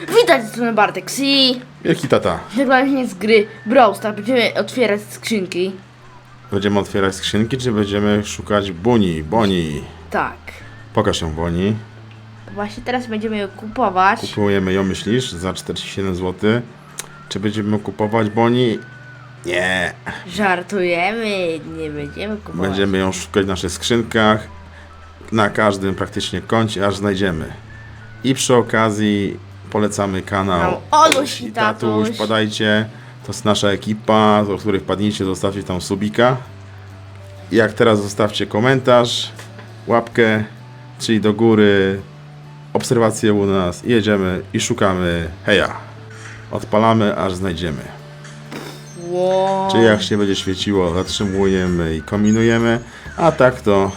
Witajcie, strony Bartek i Wielki tata. nagranie z gry Brawl Stars. Będziemy otwierać skrzynki. Będziemy otwierać skrzynki, czy będziemy szukać buni? Boni. Tak. Pokaż ją boni. Właśnie teraz będziemy je kupować. Kupujemy ją, myślisz, za 47 zł. Czy będziemy kupować boni? Nie. Żartujemy, nie będziemy kupować. Będziemy ją szukać w naszych skrzynkach. Na każdym praktycznie kącie, aż znajdziemy. I przy okazji polecamy kanał Oluś i Tatuś. Podajcie. To jest nasza ekipa, do której wpadnijcie, zostawcie tam subika. I jak teraz zostawcie komentarz, łapkę, czyli do góry, obserwacje u nas i jedziemy i szukamy heja. Odpalamy, aż znajdziemy. Wow. Czyli jak się będzie świeciło, zatrzymujemy i kombinujemy, a tak to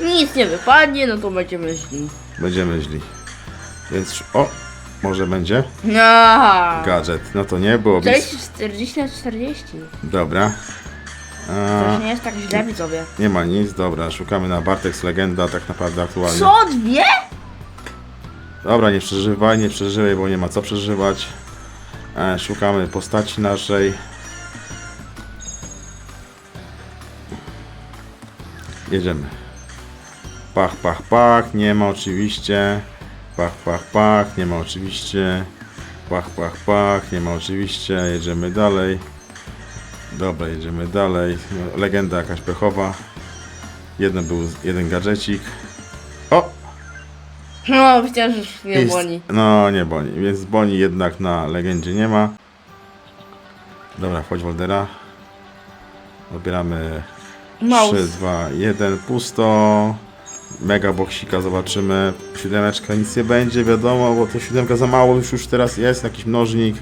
Nic nie wypadnie, no to będziemy źli. będziemy źli. Więc, o, może będzie Aha. gadżet. No to nie, było Cześć, blisko. 40 na 40. Dobra. To już nie jest tak źle, widzowie. nie ma nic, dobra, szukamy na Bartex Legenda, tak naprawdę aktualnie. Co? Dwie? Dobra, nie przeżywaj, nie przeżywaj, bo nie ma co przeżywać. E, szukamy postaci naszej. Jedziemy. Pach, pach, pach, nie ma oczywiście. Pach, pach, pach, nie ma oczywiście. Pach, pach, pach, nie ma oczywiście. Jedziemy dalej. Dobra, jedziemy dalej. Legenda jakaś pechowa. Jeden był, jeden gadżecik. O! No, że już nie Jest- błoni. No, nie boni. Więc boni jednak na legendzie nie ma. Dobra, wchodź Woldera. Odbieramy Mouse. 3, 2, 1, pusto. Mega boksika zobaczymy. Siódemeczka nic nie będzie, wiadomo, bo to siódemka za mało już, już teraz jest. Jakiś mnożnik.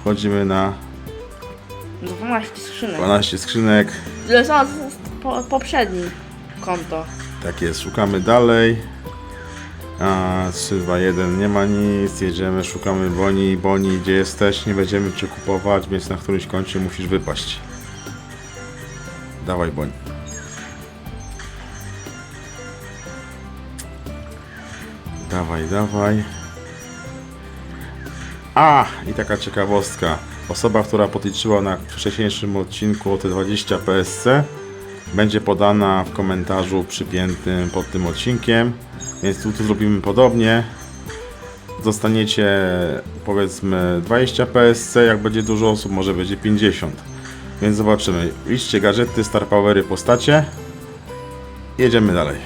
Wchodzimy na 12 skrzynek. 12 skrzynek. To są po, poprzedni konto. Tak jest, szukamy dalej. A, 3, 2, 1, nie ma nic, jedziemy, szukamy Boni. Boni, gdzie jesteś? Nie będziemy cię kupować, więc na którymś koncie musisz wypaść. Dawaj Boni. Dawaj, dawaj. A, i taka ciekawostka. Osoba, która podliczyła na wcześniejszym odcinku o te 20 PSC, będzie podana w komentarzu przypiętym pod tym odcinkiem. Więc tu, tu zrobimy podobnie. Dostaniecie powiedzmy 20 PSC, jak będzie dużo osób, może będzie 50. Więc zobaczymy. Liczcie gadżety, star powery, postacie. Jedziemy dalej.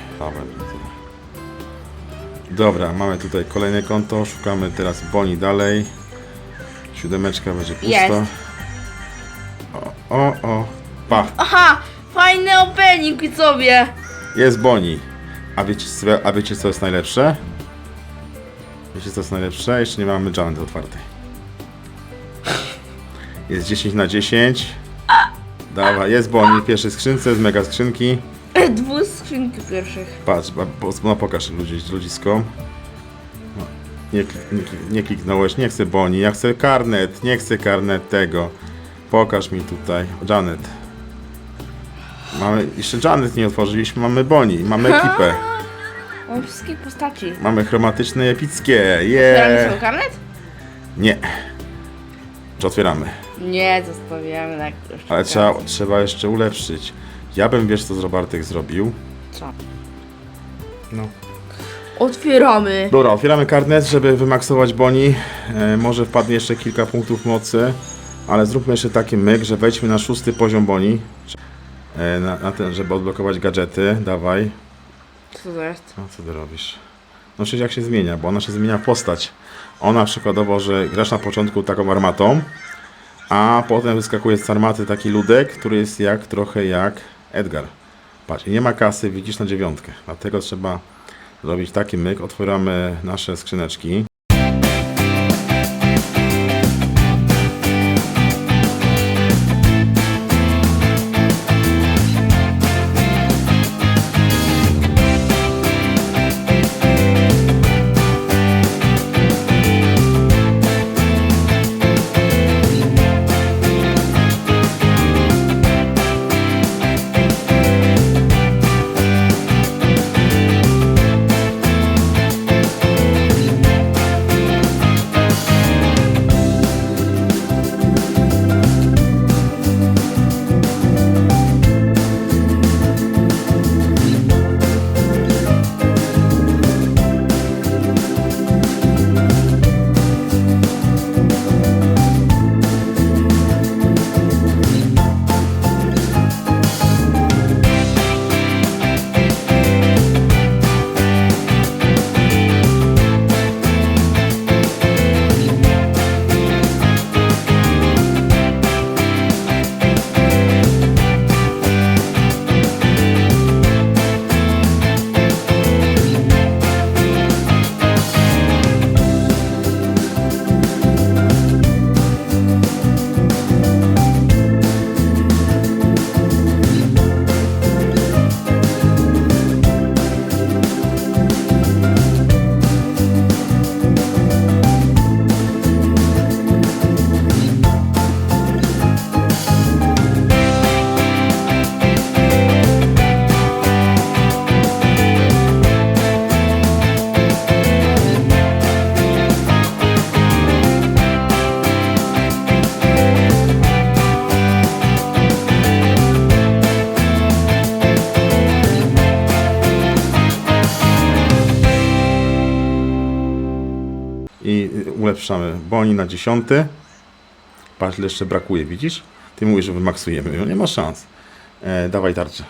Dobra, mamy tutaj kolejne konto. Szukamy teraz boni dalej. Siódemeczka będzie pusta. Jest. O, o, o. Pach. Aha! Fajny opening, widzowie! Jest Boni. A wiecie, co- a wiecie co jest najlepsze? Wiecie co jest najlepsze? Jeszcze nie mamy Janet otwartej. Jest 10 na 10. Dawaj, jest Boni w pierwszej skrzynce z mega skrzynki. Dwóch skrzynki pierwszych. Patrz, ba- po- no pokaż ludzi, ludziskom. No, nie, klik- nie, klik- nie kliknąłeś, nie chcę Boni, ja chcę karnet, nie chcę karnet tego. Pokaż mi tutaj, Janet. Mamy, jeszcze Janet nie otworzyliśmy, mamy Boni, mamy ekipę. Mam wszystkie postaci. Mamy chromatyczne epickie, Otwieramy yeah. karnet? Nie. Czy otwieramy? Nie, zostawiamy na Ale trzeba, trzeba jeszcze ulepszyć. Ja bym, wiesz co z Robartek zrobił? Co? No. Otwieramy. Dobra, otwieramy karnet, żeby wymaksować boni. E, może wpadnie jeszcze kilka punktów mocy, ale zróbmy jeszcze taki myk, że wejdźmy na szósty poziom boni. E, na, na ten, żeby odblokować gadżety. Dawaj. Co to jest? No co ty robisz? No przecież jak się zmienia, bo ona się zmienia w postać. Ona przykładowo, że grasz na początku taką armatą, a potem wyskakuje z armaty taki ludek, który jest jak trochę jak Edgar. Patrz, nie ma kasy, widzisz na dziewiątkę. Dlatego trzeba zrobić taki myk. Otwieramy nasze skrzyneczki. Ulepszamy. Boni na dziesiąty. Patrz, jeszcze brakuje, widzisz? Ty mówisz, że wymaksujemy. No nie ma szans. E, dawaj tarczę.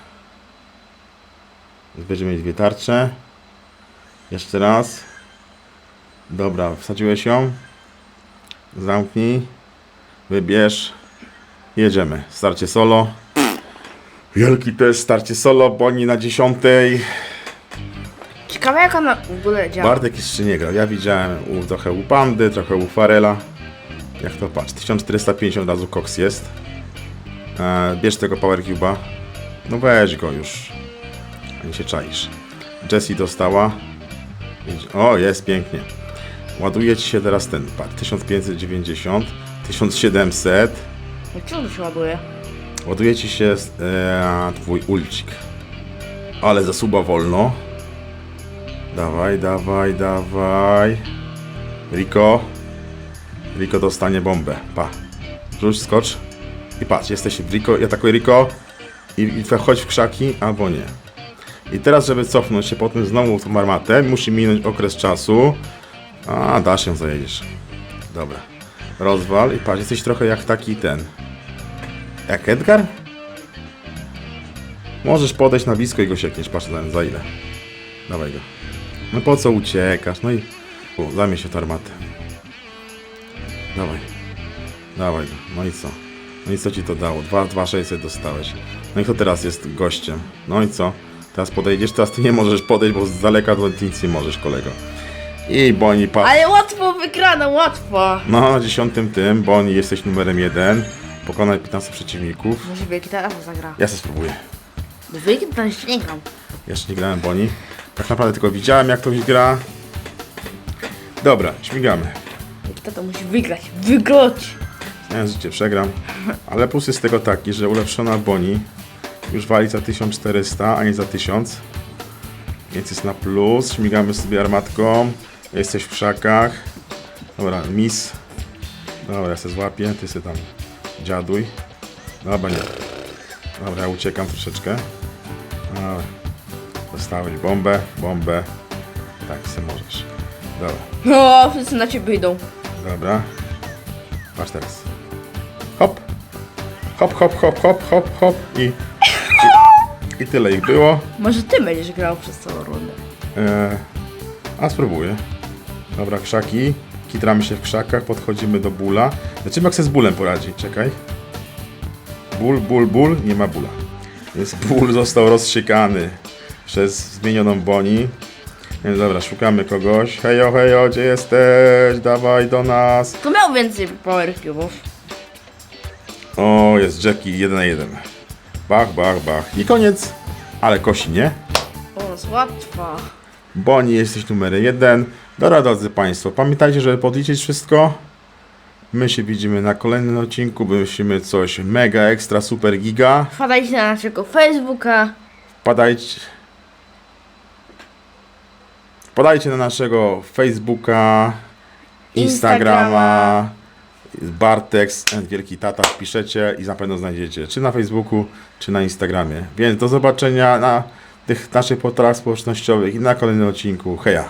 Będziemy mieć dwie tarcze. Jeszcze raz. Dobra, wsadziłeś ją. Zamknij. Wybierz. Jedziemy. Starcie solo. Wielki test, starcie solo, Boni na dziesiątej. Ciekawe jak ona w ogóle działa. Bartek jeszcze nie grał. Ja widziałem u, trochę u Pandy, trochę u Farela. Jak to patrz, 1450 razu Cox jest. E, bierz tego Power Cube'a. No weź go już. Nie się czaisz. Jessie dostała. O, jest pięknie. Ładuje ci się teraz ten, patrz, 1590, 1700. Jak to się ładuje? Ładuje ci się e, twój ulcik. Ale zasuba wolno. Dawaj, dawaj, dawaj. Riko. Riko dostanie bombę. Pa. Rzuć, skocz. I patrz, jesteś w Riko i atakuj Riko. I, I wchodź w krzaki, albo nie. I teraz, żeby cofnąć się potem znowu tą armatę, musi minąć okres czasu. A, dasz ją zajedziesz. Dobra. Rozwal i patrz, jesteś trochę jak taki ten. Jak Edgar? Możesz podejść na blisko i go siekniesz. Patrz za ile. Dawaj go. No po co uciekasz? No i... O, zajmie się tą armatę. Dawaj. Dawaj. No i co? No i co ci to dało? 2, 2 600 dostałeś. No i kto teraz jest gościem? No i co? Teraz podejdziesz? Teraz ty nie możesz podejść, bo z daleka to nic nie możesz, kolego. I Boni patrz. Ale łatwo wygrana, łatwo. No, na dziesiątym tym, Boni jesteś numerem jeden. Pokonaj 15 przeciwników. Może wielki teraz zagra. Ja sobie spróbuję. Wielki to jeszcze nie gram. Jeszcze nie grałem Boni. Tak naprawdę tylko widziałem jak ktoś gra. Dobra, śmigamy. Wielki to musi wygrać. Wygrać. Ja życie przegram. Ale plus jest tego taki, że ulepszona Boni już wali za 1400, a nie za 1000. Więc jest na plus. Śmigamy sobie armatką. Jesteś w krzakach. Dobra, mis. Dobra, ja se złapię. Ty se tam dziaduj. Dobra, nie. Dobra, ja uciekam troszeczkę. Dobra. Dostałeś bombę, bombę. Tak, se możesz. Dobra. No, wszyscy na ciebie idą. Dobra. Patrz teraz. Hop. Hop, hop, hop, hop, hop, hop i... I, i tyle ich było. Może ty będziesz grał przez całą rundę. E, a spróbuję. Dobra, krzaki. Kitramy się w krzakach, podchodzimy do bóla. Zobaczymy jak sobie z bólem poradzi. Czekaj. Ból, ból, ból. Nie ma bóla. Więc ból został rozsiekany przez zmienioną Boni. Więc dobra, szukamy kogoś. Hejo, hejo, gdzie jesteś? Dawaj do nas. To miał więcej power cube'ów. O, jest Jackie 1 na 1. Bach, bach, bach. I koniec. Ale kosi, nie? O, jest łatwo. Boni jesteś numerem 1. Dobra, drodzy Państwo, pamiętajcie, żeby podliczyć wszystko. My się widzimy na kolejnym odcinku. Wymyślimy coś mega, ekstra, super, giga. Wpadajcie na naszego Facebooka. Wpadajcie. Wpadajcie na naszego Facebooka, Instagrama, Bartex, Wielki Tata wpiszecie i na pewno znajdziecie, czy na Facebooku, czy na Instagramie. Więc do zobaczenia na tych naszych portalach społecznościowych i na kolejnym odcinku. Heja!